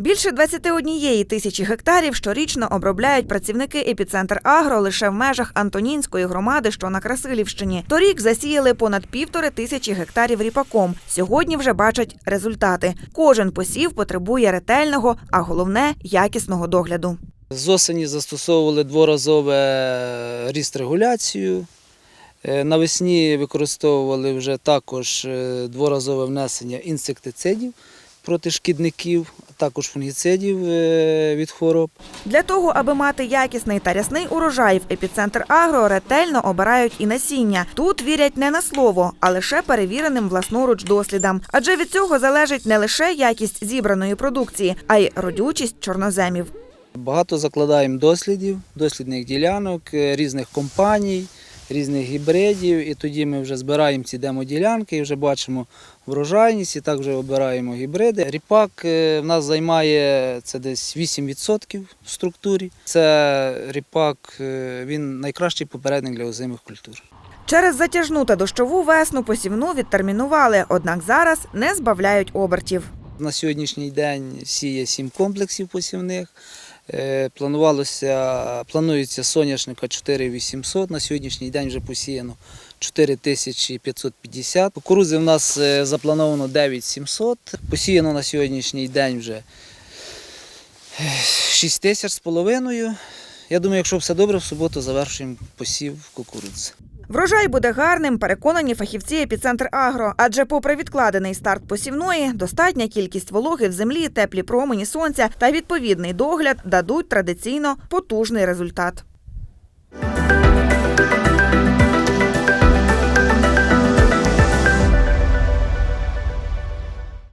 Більше 21 тисячі гектарів щорічно обробляють працівники епіцентр Агро лише в межах Антонінської громади, що на Красилівщині. Торік засіяли понад півтори тисячі гектарів ріпаком. Сьогодні вже бачать результати. Кожен посів потребує ретельного, а головне якісного догляду. З осені застосовували дворазове ріст-регуляцію. Е, Навесні використовували вже також е, дворазове внесення інсектицидів проти шкідників, також фунгіцидів е, від хвороб. Для того, аби мати якісний та рясний урожай, в епіцентр Агро ретельно обирають і насіння. Тут вірять не на слово, а лише перевіреним власноруч дослідам. Адже від цього залежить не лише якість зібраної продукції, а й родючість чорноземів. Багато закладаємо дослідів, дослідних ділянок, е, різних компаній, різних гібридів. І тоді ми вже збираємо ці демоділянки і вже бачимо врожайність, і так вже обираємо гібриди. Ріпак е, в нас займає це десь 8% в структурі. Це ріпак, е, він найкращий попередник для озимих культур. Через затяжну та дощову весну посівну відтермінували, однак зараз не збавляють обертів. На сьогоднішній день сіє сім комплексів посівних. Е, Планувалося, планується соняшника 4800, на сьогоднішній день вже посіяно 4550. Кукурузи в нас е, заплановано 9700, посіяно на сьогоднішній день вже 6 тисяч з половиною. Я думаю, якщо все добре, в суботу завершуємо посів кукурудзи. Врожай буде гарним, переконані фахівці епіцентр Агро. Адже, попри відкладений старт посівної, достатня кількість вологи в землі, теплі промені сонця та відповідний догляд дадуть традиційно потужний результат.